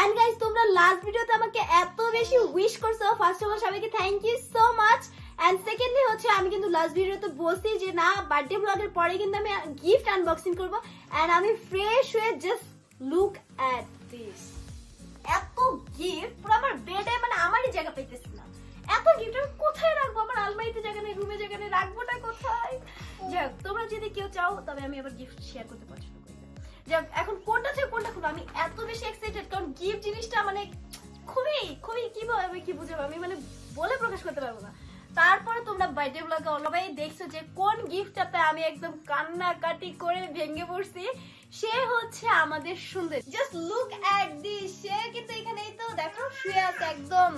And guys তোমরা fresh হয়ে look এত গিফট মানে আমারই জায়গা না। এত গিফট কোথায় রাখব? আলমারিতে তোমরা যদি কেউ চাও, তবে আমি আবার গিফট শেয়ার করতে পছন্দ যাক এখন কোনটা থেকে কোনটা খুলবো? আমি এত বেশি এক্সাইটেড কারণ গিফট জিনিসটা মানে খুবই খুবই কীভাবে আমি কি বুঝাবো? আমি মানে বলে প্রকাশ করতে পারব না। তারপরে তোমরা বার্থডে ব্লগে সবাই দেখছ যে কোন গিফটটাতে আমি একদম কান্নাকাটি করে ভেঙে পড়ছি। সে হচ্ছে আমাদের সুন্দর। জাস্ট লুক অ্যাট দিস সে কিন্তু এখানেই তো দেখো, শুয়ে আছে একদম।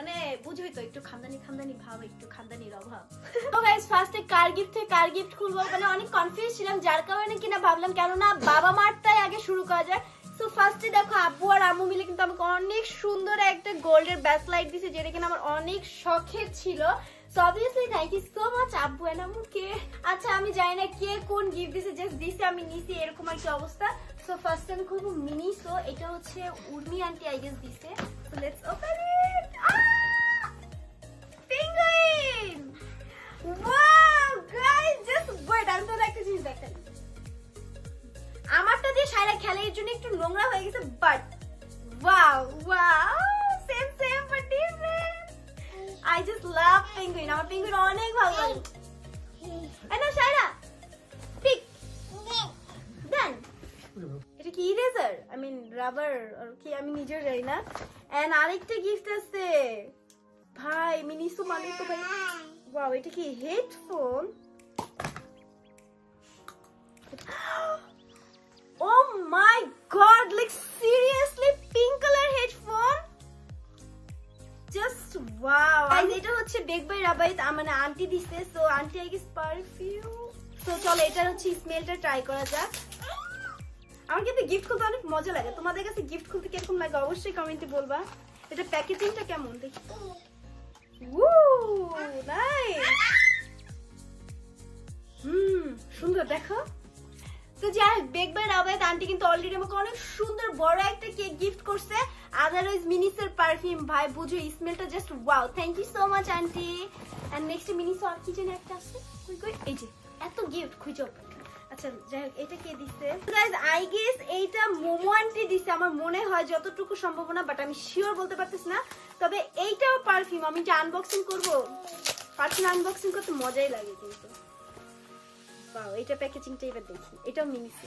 মানে বুঝবি তো, একটু খানদানি খানদানি ভাব, একটু খানদানির অভাব। তো গাইস ফার্স্টে কার গিফট থেকে কার গিফট খুলবো? মানে অনেক কনফিউজ ছিলাম, যার কারণে কিনা ভাবলাম, কেননা বাবা মারটাই আগে শুরু করা যায়। তো ফার্স্টে দেখো আর আম্মু মিলে কিন্তু আমাকে অনেক সুন্দর একটা গোল্ডের দিছে, যেটা কিনা আমার অনেক শখের ছিল। আব্বু আচ্ছা আমি জানি না কে কোন গিফট দিছে দিছে, আমি নিছি, এরকম আর কি অবস্থা। সো ফার্স্ট আমি খুলবো মিনি সো এটা হচ্ছে উর্মি আন্টি আই দিছে। So let's open it penguin wow guys just wait আমি তো একটা জিনিস দেখাই। আমারটা দিয়ে সারা খেলে এর জন্য একটু নোংরা হয়ে গেছে but wow wow same same but different I just love penguin আমার পেঙ্গুইন অনেক ভালো লাগে। এই না সাইরা পিক দেন এটা কি ইরেজার আই মিন রাবার আর কি আমি নিজেও জানি না। এন্ড আরেকটা গিফট আছে ভাই মিনিসু মানে তো ভাই ওয়াও এটা কি headphone Oh my god, like seriously pink color headphone? Just wow. Guys, এটা হচ্ছে বেক বাই রাবাইত মানে আন্টি দিছে so aunty I guess perfume so চলো এটার হচ্ছে স্মেলটা ট্রাই করা যাক আমার কিন্তু গিফট খুলতে অনেক মজা লাগে। তোমাদের কাছে গিফট খুলতে কীরকম লাগে অবশ্যই কমেন্টে বলবা। এটা প্যাকেজিংটা কেমন? দেখি. হুম, সুন্দর, দেখো। তো যাই হোক বেক বাই রাবাইত আন্টি কিন্তু অলরেডি আমাকে অনেক সুন্দর বড় একটা কেক গিফট করছে। আদারওয়াইজ মিনিসের পারফিউম ভাই, বুঝো স্মেলটা just wow thank you so much aunty and next মিনিস আর কি জানি একটা আছে? এই যে, এত গিফট খুঁজো। আচ্ছা আনবক্সিং আনবক্সিং করতে মজাই লাগে কিন্তু। বাও এটা প্যাকেজিংটা এবার দেখি। এটাও মিনিসি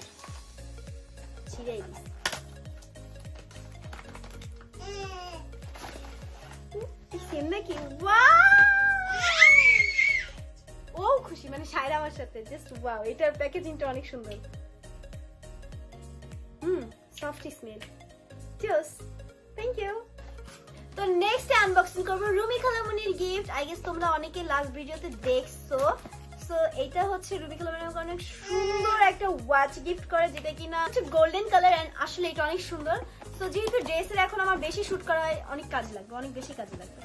সেম নাকি? ও খুশি। মানে সায়রা আমার সাথে জাস্ট ওয়াও এটার প্যাকেজিংটা অনেক সুন্দর। হুম soft smell cheers thank you তো নেক্সট আনবক্সিং করব রুমি খালামনির গিফট আই গেস তোমরা অনেকে লাস্ট ভিডিওতে দেখছ। সো এটা হচ্ছে রুমি খালামনি আমাকে অনেক সুন্দর একটা ওয়াচ গিফট করে, যেটা কিনা হচ্ছে গোল্ডেন কালার এন্ড আসলে এটা অনেক সুন্দর। সো যেহেতু ড্রেসের এখন আমার বেশি শুট করা হয়, অনেক কাজ লাগবে, অনেক বেশি কাজে লাগবে।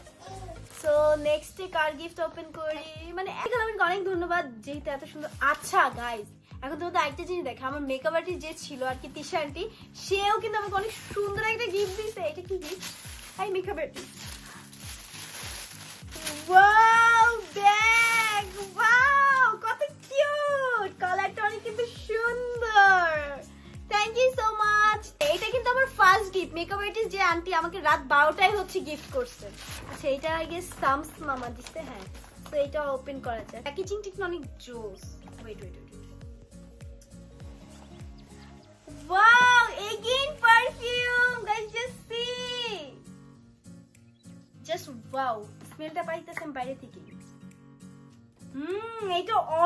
সো নেক্সট কার গিফট ওপেন করি। মানে এখন আমি অনেক ধন্যবাদ, যেহেতু এত সুন্দর। আচ্ছা গাইস এখন তোমাদের আরেকটা জিনিস দেখে আমার মেকআপ আর্টিস্ট যে ছিল আর কি, তিশা আন্টি সেও কিন্তু আমাকে অনেক সুন্দর একটা গিফট দিয়েছে এটা কি gift hi makeup artist wow bag wow কত কিউট কালারটা অনেক কিন্তু সুন্দর। Thank you so much first gift makeup artist যে আন্টি আমাকে রাত বারোটায় হচ্ছে গিফট করছে। আচ্ছা গেস সামস মামা দিচ্ছে হ্যাঁ। তো ওপেন করা যায় প্যাকেজিং অনেক জোস। ওয়েট ওয়েট ওয়েট স্মেলটা পাইতেছেন বাইরে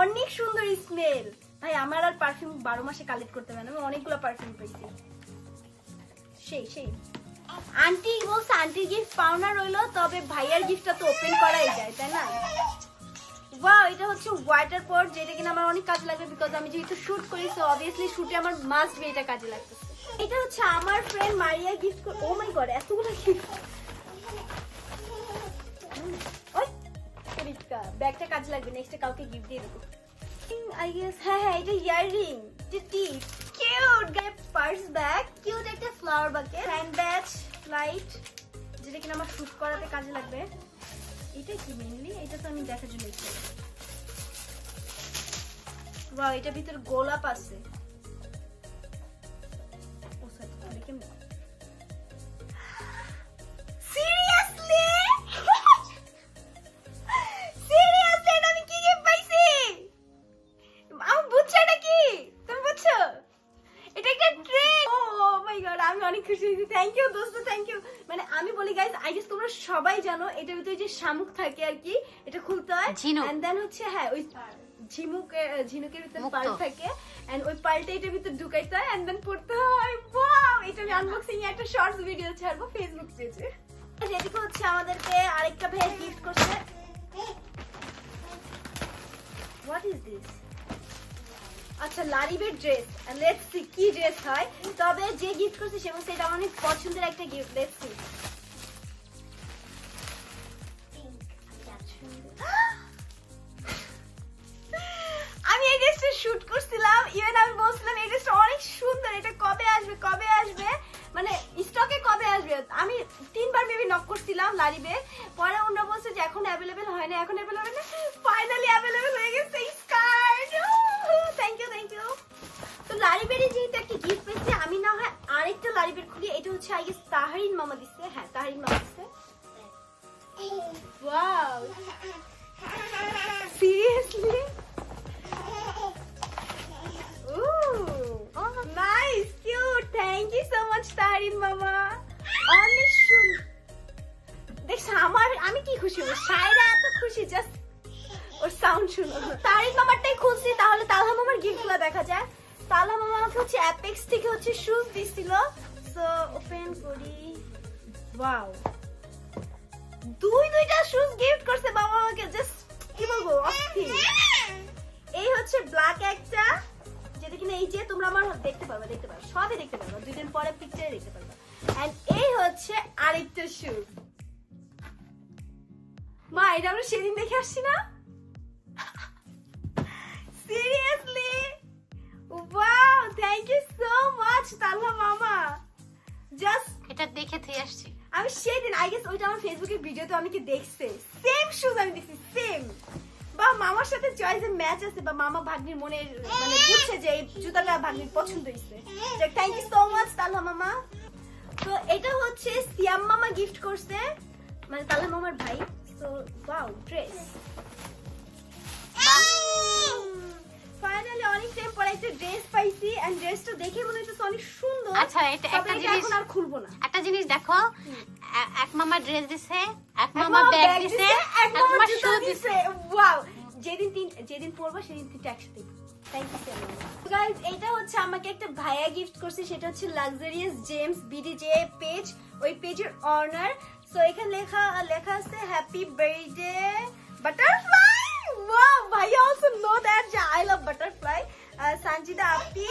অনেক সুন্দর স্মেল ভাই, আমার আর পারফিউম বারো মাসে কালেক্ট করতে পারে না। আমি অনেকগুলো পারফিউম পেয়েছি সেই সেই। আন্টি বলছে আন্টির গিফট পাওনা রইল, তবে ভাইয়ার গিফটটা তো ওপেন করাই যায়, তাই না? ওয়াও এটা হচ্ছে ওয়াটার পট যেটা কিনা আমার অনেক কাজে লাগবে বিকজ আমি যেহেতু শুট করি সো অবভিয়াসলি শুটে আমার মাস্ট বি এটা কাজে লাগতেছে। এটা হচ্ছে আমার friend Maria gift oh my god এতগুলো গিফট ওই ব্যাগটা কাজে লাগবে নেক্সট কাউকে গিফট দিয়ে দেবো। আই গেস হ্যাঁ হ্যাঁ এটা ইয়াররিং টিপ কিউট পার্স ব্যাগ কিউট একটা flower bouquet hand bag light যেটা কিনা আমার শ্যুট করাতে কাজে লাগবে। এটা কি মেনলি এটা তো আমি দেখার জন্য ওয়াও এটা ভিতরে গোলাপ আছে। ও ভিতরে যে শামুক থাকে আর কি এটা খুলতে হয়। এন্ড দেন হচ্ছে হ্যাঁ ওই ঝিনুকের ঝিনুকের ভিতরে পাল থাকে। এন্ড ওই পালটা এটার ভিতরে ঢুকাইতে হয় এন্ড দেন পড়তে হয়। ওয়াও এটা আমি আনবক্সিং এ একটা শর্টস ভিডিও ছাড়বো ফেসবুক পেজে এদিকে হচ্ছে আমাদেরকে আরেকটা ভাই গিফট করছে। হোয়াট ইজ দিস আচ্ছা লারিবের ড্রেস লেটস সি কি ড্রেস হয়? তবে যে গিফট করছে সে বলছে এটা অনেক পছন্দের একটা গিফট লেটস সি আসবে কবে আসবে? মানে স্টকে কবে আসবে? আমি তিনবার মেবি নক করছিলাম লারিবে। পরে ওনারা বলছে যে এখন অ্যাভেলেবেল হয় না এখন অ্যাভেলেবেল হয় না। ফাইনালি অ্যাভেলেবেল হয়ে গেছে skirt thank you thank you তো লারিবেরই যেহেতু একটা গিফট পেয়েছি আমি না হয় আরেকটা লারিবের খুলি। এটা হচ্ছে আই গেস তাহারিন মামা দিচ্ছে। হ্যাঁ তাহারিন মামা দিচ্ছে। ওয়াও সিরিয়াসলি much, মামা অনেক সুন্দর দেখছ আমার আমি কি খুশি হব? সাইরা এত খুশি জাস্ট ওর সাউন্ড শুনো। তারিন মামারটাই খুলছি তাহলে তালহা মামার গিফটগুলো দেখা যায়। তালহা মামা আমাকে হচ্ছে অ্যাপেক্স থেকে হচ্ছে শুজ দিছিল। সো ওপেন করি। ওয়াও দুই দুইটা শুজ গিফট করছে বাবা আমাকে জাস্ট কি বলব অস্থির। এই হচ্ছে ব্ল্যাক একটা। কিনা এই যে তোমরা আমার দেখতে পারবে দেখতে পারবে সবই দেখতে পারবে দুই দিন পরে পিকচারে দেখতে পারবে। এন্ড এই হচ্ছে আরেকটা শু মা এটা আমরা সেদিন দেখে আসছি না? Seriously wow thank you so much Talha মামা। জাস্ট এটা দেখে থেকে আসছি। আমি সেদিন আই গেস ওইটা আমার ফেসবুকের ভিডিওতে অনেকে দেখছে। সেম শুজ আমি দেখছি সেম বা মামার সাথে চয়েসে ম্যাচ আছে বা মামা ভাগ্নির মনে মানে বুঝছে যে এই জুতাটা ভাগ্নির পছন্দ হয়েছে থ্যাংক ইউ সো মাচ তালা মামা। তো এটা হচ্ছে সিয়াম মামা গিফট করছে মানে তালা মামার ভাই। তো ওয়াও ড্রেস ফাইনালি অনেক টাইম পরে একটা ড্রেস পাইছি এন্ড ড্রেসটা দেখে মনে হচ্ছে অনেক সুন্দর। আচ্ছা, এটা একটা জিনিস- এখন আর খুলবো না। একটা জিনিস দেখো এক মামা ড্রেস দিছে এক মামা ব্যাগ দিছে এক মামা শু দিছে। ওয়াও যেদিন তিন যেদিন পরবো সেদিন তিনটা একসাথে এটা হচ্ছে আমাকে একটা ভাইয়া গিফট করছে সেটা হচ্ছে লাক্সারিয়াস জেমস বিডিজে পেজ ওই পেজের অনার সো এখানে লেখা লেখা আছে হ্যাপি বার্থডে বাটারফ্লাই ওয়াও ভাইয়া অলসো নো দ্যাট যে আই লাভ বাটারফ্লাই সঞ্জিদা আপি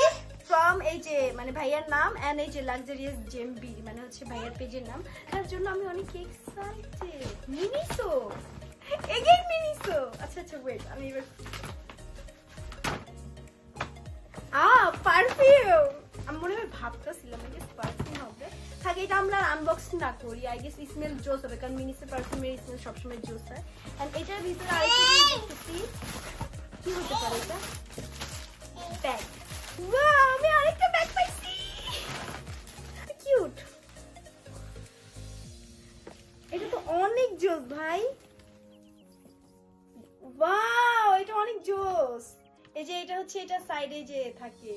ফ্রম এই যে মানে ভাইয়ার নাম এন্ড এই যে লাক্সারিয়াস বি মানে হচ্ছে ভাইয়ার পেজের নাম। তার জন্য আমি অনেক এক্সাইটেড মিনিসো এগেইন মিনিসো আচ্ছা আচ্ছা ওয়েট আমি এবার আ পারফিউম আমি মনে হয় ভাবতেছিলাম আই গেস পারফিউম হবে। থাকে, এটা আমরা আনবক্সিং না করি। আই গেস স্মেল জোস হবে, কারণ মিনিসের পারফিউমের স্মেল সবসময় জোস হয়। এন্ড এটার ভিতরে কি হতে পারে এটা? ব্যাগ ওয়াও আমি আরেকটা ব্যাগ পাইছি। কিউট এটা তো অনেক জোস ভাই। ওয়াও এটা অনেক জোস। এই যে এটা হচ্ছে, এটা সাইডে যে থাকে।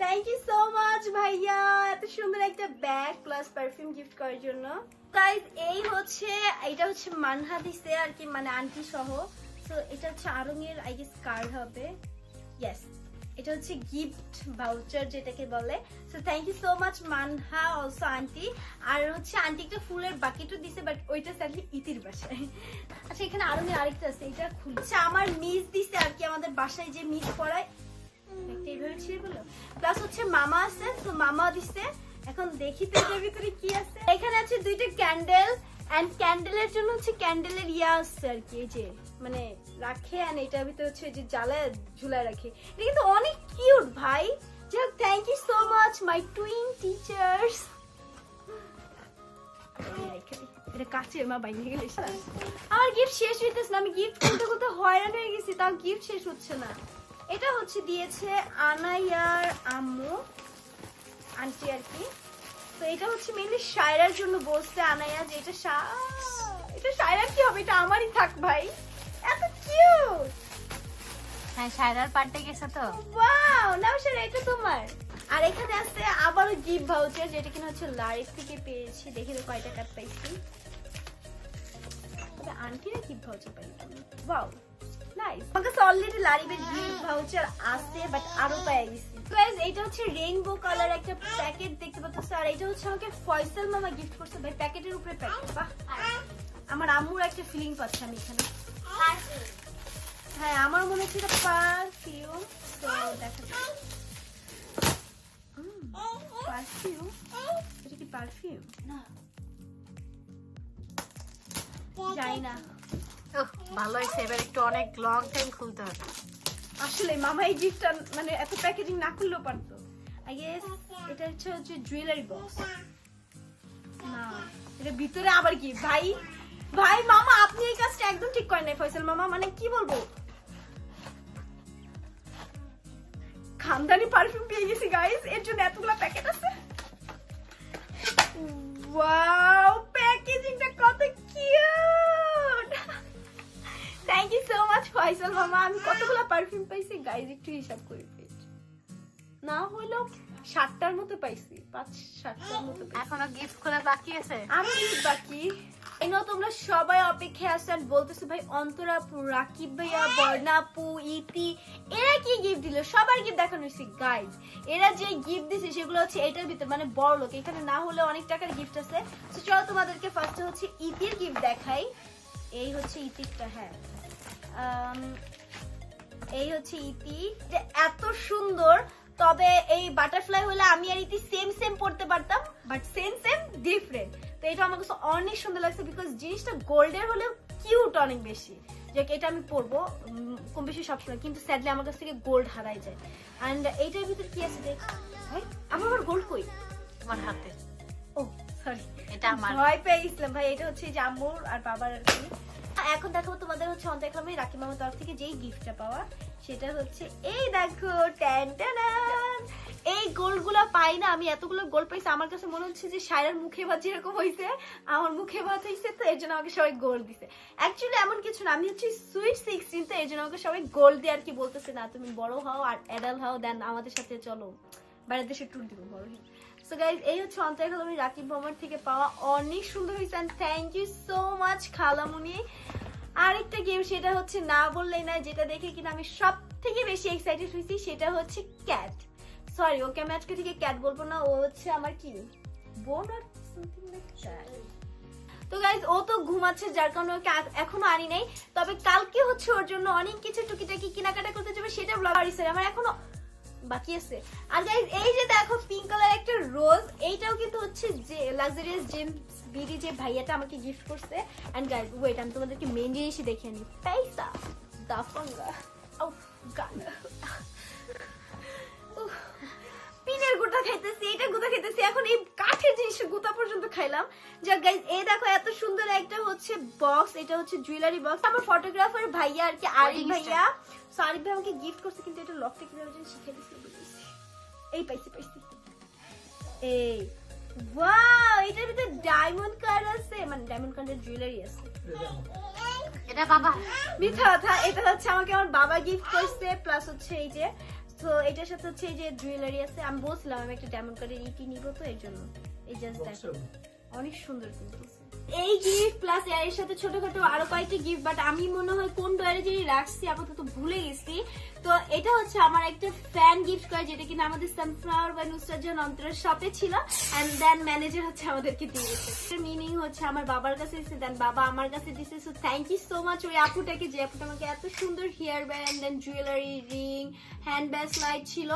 থ্যাংক ইউ সো মাচ ভাইয়া। এত সুন্দর একটা ব্যাগ প্লাস পারফিউম গিফট করার জন্য। গাইস এই হচ্ছে, এটা হচ্ছে মানহা দিছে আর কি মানে আন্টি সহ। সো এটা হচ্ছে আরঙের আই গেস কার্ড হবে। ইয়েস এটা হচ্ছে গিফট ভাউচার যেটাকে বলে। So thank you so much Manha also aunty আর হচ্ছে আন্টি একটা ফুলের বাকেটও দিছে বাট ওইটা স্যারলি ইতির বাসায়। আচ্ছা এখানে আরও আরেকটা আছে, এটা খুলছে আমার মিস দিছে আর কি, আমাদের বাসায় যে মিস পড়ায়। এইভাবে ছিঁড়ে গেলো প্লাস হচ্ছে মামা আছে, তো মামা দিছে। এখন দেখি তো এটার ভিতরে কি আছে। এখানে আছে দুইটা ক্যান্ডেল এন্ড ক্যান্ডেলের জন্য হচ্ছে ক্যান্ডেলের ইয়া আসছে আর কি এই যে মানে রাখে এটার ভিতরে হচ্ছে যে জ্বালায় ঝুলায় রাখে। এটা কিন্তু অনেক কিউট ভাই। যাই thank you so much my twin teachers এটা মা বাইরে গেলে আমার গিফট শেষ হইতেছে না আমি গিফট হয়রান হয়ে গেছি তাও গিফট শেষ হচ্ছে না। এটা হচ্ছে দিয়েছে আনাইয়ার আম্মু আন্টি আর কি। তো এটা হচ্ছে মেনলি শায়রার জন্য বসতে আনাইয়া যে এটা এটা শায়রার কি হবে? এটা আমারই থাক ভাই। এত কিউট হ্যাঁ সায়রার পার্টে গেছে তো। ওয়াও নাও স্যার এটা তোমার। আর এখানে আছে আবারও গিফট ভাউচার যেটা কিনা হচ্ছে লারিফ থেকে পেয়েছি। দেখি তো কয় টাকার পাইছি। তবে আন্টিরা গিফট ভাউচার পাই ওয়াও নাইস আমার কাছে অলরেডি লারিফের গিফট ভাউচার আছে বাট আরও পেয়ে গেছি। গাইস এটা হচ্ছে রেইনবো কালার একটা প্যাকেট দেখতে পাচ্ছ আর এটা হচ্ছে আমাকে ফয়সাল মামা গিফট করছে ভাই প্যাকেটের উপরে প্যাকেট বাহ। আমার আম্মুর একটা ফিলিং পাচ্ছি আমি এখানে। হ্যাঁ আমার মনে হচ্ছে এটা পারফিউম তো দেখা যাক। পারফিউম এটা কি পারফিউম জানি না। ভালো হয়েছে। এবার একটু অনেক লং টাইম খুলতে হবে। আসলে মামা এই গিফটটা মানে এত প্যাকেজিং না পারতো। এটা হচ্ছে হচ্ছে জুয়েলারি বক্স এটা ভিতরে আবার কি? ভাই ভাই মামা, আপনি এই কাজটা একদম ঠিক করেন নাই ফয়সাল মামা মানে কি বলব? খানদানি পারফিউম পেয়ে গেছি গাইস এর জন্য এতগুলা গাইজ একটু হিসাব করে পেয়েছি না হলেও সাতটার মতো পাইছি পাঁচ সাতটার মতো এখনও গিফট খোলা বাকি আছে? আমি বাকি। তোমরা সবাই অপেক্ষায় আছেন বলতেছো ভাই অন্তরা আপু রাকিব ভাইয়া বর্ণা আপু ইতি এরা কি গিফট দিল? সবার গিফট দেখানো হয়েছে গাইজ এরা যে গিফট দিছে সেগুলো হচ্ছে এটার ভিতর মানে বড় লোক। এখানে না হলে অনেক টাকার গিফট আছে। তো চলো তোমাদেরকে ফার্স্টে হচ্ছে ইতির গিফট দেখাই। এই হচ্ছে ইতিরটা হ্যাঁ। এই হচ্ছে ইতি। যে এত সুন্দর তবে এই বাটারফ্লাই হলে আমি আর ইতি সেম সেম পড়তে পারতাম বাট সেম সেম ডিফারেন্ট তো এটা আমার কাছে অনেক সুন্দর লাগছে বিকজ জিনিসটা গোল্ডের হলেও কিউট অনেক বেশি। যে এটা আমি পরবো কম বেশি সবসময় কিন্তু স্যাডলি আমার কাছ থেকে গোল্ড হারাই যায়। অ্যান্ড এইটার ভিতরে কি আছে দেখ? ভাই আমার আবার গোল্ড কই? তোমার হাতে। ও সরি এটা আমার। ভয় পেয়ে গেছিলাম। ভাই এটা হচ্ছে যে আম্মুর আর বাবার আর কি। এখন দেখাবো তোমাদের হচ্ছে অন্তর আমি রাখি মামার তরফ থেকে যেই গিফটটা পাওয়া, সেটা হচ্ছে এই দেখো এই গোল্ডগুলা পাই না, আমি এতগুলো গোল্ড পাইছি, আমার কাছে মনে হচ্ছে যে সায়রার মুখে ভাত যেরকম হয়েছে আমার মুখে ভাত হয়েছে তো এর জন্য আমাকে সবাই গোল্ড দিছে। অ্যাকচুয়ালি এমন কিছু না, আমি হচ্ছে সুইট সিক্সটিন তো এর জন্য আমাকে সবাই গোল্ড দিয়ে আর কি বলতেছে, না, তুমি বড় হও আর অ্যাডাল্ট হও দেন আমাদের সাথে চলো। বাইরের দেশে ট্যুর দিব, বড় হয়ে। সরি ওকে আমি আজকে ক্যাট বলব না, ও হচ্ছে আমার. তো ও তো ঘুমাচ্ছে, যার কারণে ওকে এখনও আনি নাই। তবে কালকে হচ্ছে ওর জন্য অনেক কিছু টুকিটাকি কেনাকাটা করতে যাবে, সেটা ব্লগ আমার এখনও বাকি আছে। আর গাইজ এই যে দেখো পিঙ্ক কালার একটা রোজ এইটাও কিন্তু হচ্ছে যে লাক্সারিয়াস জেমস বিডি যে ভাইয়াটা আমাকে গিফট করছে। এন্ড গাইজ ওয়েট আমি তোমাদেরকে মেন জিনিসই দেখে নিই পেইসা দাফাঙ্গা ও গানা। পিনের খাইতেছি এটা গুতা খাইতেছি এখন এই কাঠের জিনিসের গুতা পর্যন্ত খাইলাম। যা গাইজ এই দেখো এত সুন্দর একটা হচ্ছে বক্স এটা হচ্ছে জুয়েলারি বক্স আমার ফটোগ্রাফার ভাইয়া আর কি আরিফ ভাইয়া। So, আরিফ ভাই আমাকে গিফট করছে কিন্তু এটা লকটা কীভাবে যেন শিখে দিচ্ছে এই পাইছি পাইছি। এই ওয়াও এটার ভিতরে ডায়মন্ড কার্ড আছে। মানে ডায়মন্ড কার্ডের জুয়েলারি আছে। এটা বাবা। মিথ্যা কথা এটা হচ্ছে আমাকে আমার বাবা গিফট করছে প্লাস হচ্ছে এই যে তো এটার সাথে হচ্ছে এই যে জুয়েলারি আছে আমি বলছিলাম আমি একটা ডায়মন্ড কার্ডের ইটি নিব তো এর জন্য। এই জাস্ট দেখো। অনেক সুন্দর কিন্তু। এই গিফট প্লাস এর সাথে ছোটখাটো আরও কয়েকটি গিফট বাট আমি মনে হয় কোন ডয়ারে যিনি রাখছি আপাতত ভুলে গেছি। তো এটা হচ্ছে আমার একটা ফ্যান গিফট করে যেটা কিনা আমাদের সানফ্লাওয়ার বা নুসরাজান অন্তরের শপে ছিল। এন্ড দেন ম্যানেজার হচ্ছে আমাদেরকে দিয়ে গেছে মিনিং হচ্ছে আমার বাবার কাছে দিচ্ছে দেন বাবা আমার কাছে দিচ্ছে so thank you so much ওই আপুটাকে যে আপুটা আমাকে এত সুন্দর hair band then jewellery ring hand bag light ছিল।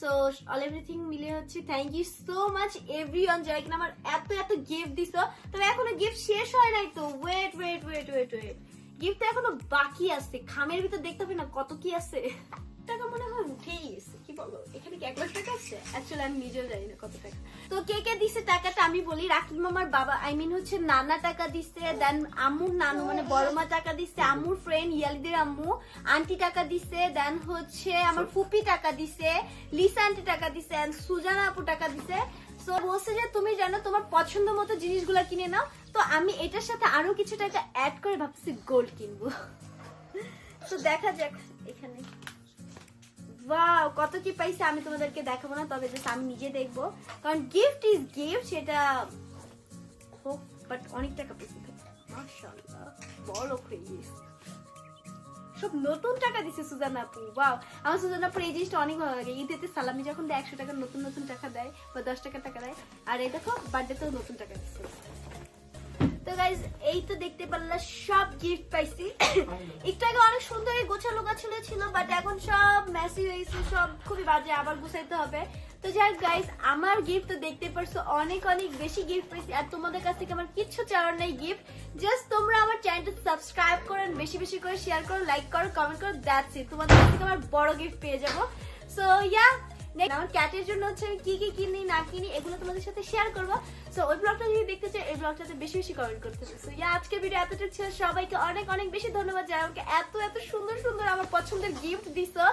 সো অল এভরিথিং মিলে হচ্ছে thank you so much everyone যারা কিনা আমার এত এত গিফট দিছো। তবে এখনও গিফট শেষ হয় নাই তো। Wait wait wait wait wait gift এখনও বাকি আছে। খামের ভিতর দেখতে হবে না কত কি আছে। টাকা মনে হয় উঠেই কি বলো? এখানে কি এক লাখ টাকা আসছে অ্যাকচুয়ালি আমি নিজেও জানি না কত টাকা। তো কে কে দিছে টাকাটা আমি বলি। রাকিব মামার বাবা আই মিন হচ্ছে নানা টাকা দিছে দেন নানু মানে বড় মা টাকা দিছে আম্মুর ফ্রেন্ড ইয়ালিদের আম্মু আন্টি টাকা দিছে দেন হচ্ছে আমার ফুপি টাকা দিছে, লিসা আন্টি টাকা দিছে, and সুজানা আপু টাকা দিছে। সো বলছে যে তুমি জানো তোমার পছন্দ মতো জিনিসগুলো কিনে নাও। তো আমি এটার সাথে আরও কিছু টাকা অ্যাড করে ভাবছি গোল্ড কিনবো। তো দেখা যাক এখানে। ওয়াও কত কি পাইছে আমি তোমাদেরকে দেখাবো না, তবে just আমি নিজে দেখব। কারণ গিফট ইজ গিফট সেটা হোক বাট অনেক টাকা পেয়েছি মাশাআল্লাহ, বড় হয়ে গেছে সব নতুন টাকা দিছে সুজান আপু ওয়াও আমার সুজান আপুর এই জিনিসটা অনেক ভালো লাগে। ঈদেতে সালামি যখন দেয়, একশো টাকা নতুন নতুন টাকা দেয় বা দশ টাকা টাকা দেয়। আর এই দেখো বার্থডেতেও নতুন টাকা দিচ্ছে তো গাইজ এই তো দেখতে পারলে, সব গিফট পাইছি। একটু আগে অনেক সুন্দর গোছালো গাছালো ছিল বাট এখন সব মেসি হয়েছে সব খুবই বাজে, আবার গুছাইতে হবে। তো যাই গাইজ আমার গিফট তো দেখতে পারছ, অনেক অনেক বেশি গিফট পেয়েছি। আর তোমাদের কাছ থেকে আমার কিচ্ছু চাওয়ার নেই গিফট জাস্ট তোমরা আমার চ্যানেলটা সাবস্ক্রাইব করো বেশি বেশি করে শেয়ার করো লাইক করো কমেন্ট করো দ্যাটস ইট তোমাদের কাছ থেকে আমার বড় গিফট পেয়ে যাব। সো ইয়া আমার ক্যাটের জন্য হচ্ছে আমি কি কি কিনি, না কিনি, এগুলো তোমাদের সাথে শেয়ার করব। সো ওই ব্লগটা যদি দেখতে চাই এই ব্লগটাতে বেশি বেশি কমেন্ট করতে হবে। সো ইয়া আজকের ভিডিও এতটুকু ছিল। সবাইকে অনেক অনেক বেশি ধন্যবাদ যারা আমাকে এত এত সুন্দর সুন্দর আমার পছন্দের গিফট দিছো।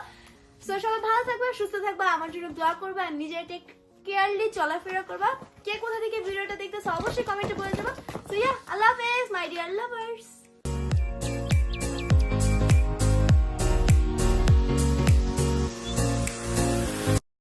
তো সবাই ভালো থাকবা, সুস্থ থাকবা, আমার জন্য দোয়া করবা নিজের টেক কেয়ারলি চলাফেরা করবা। কে কোথা থেকে ভিডিওটা দেখতেছো, অবশ্যই কমেন্টে বলে দেবা সো ইয়া আল্লাহ হাফেজ মাই ডিয়ার লাভার্স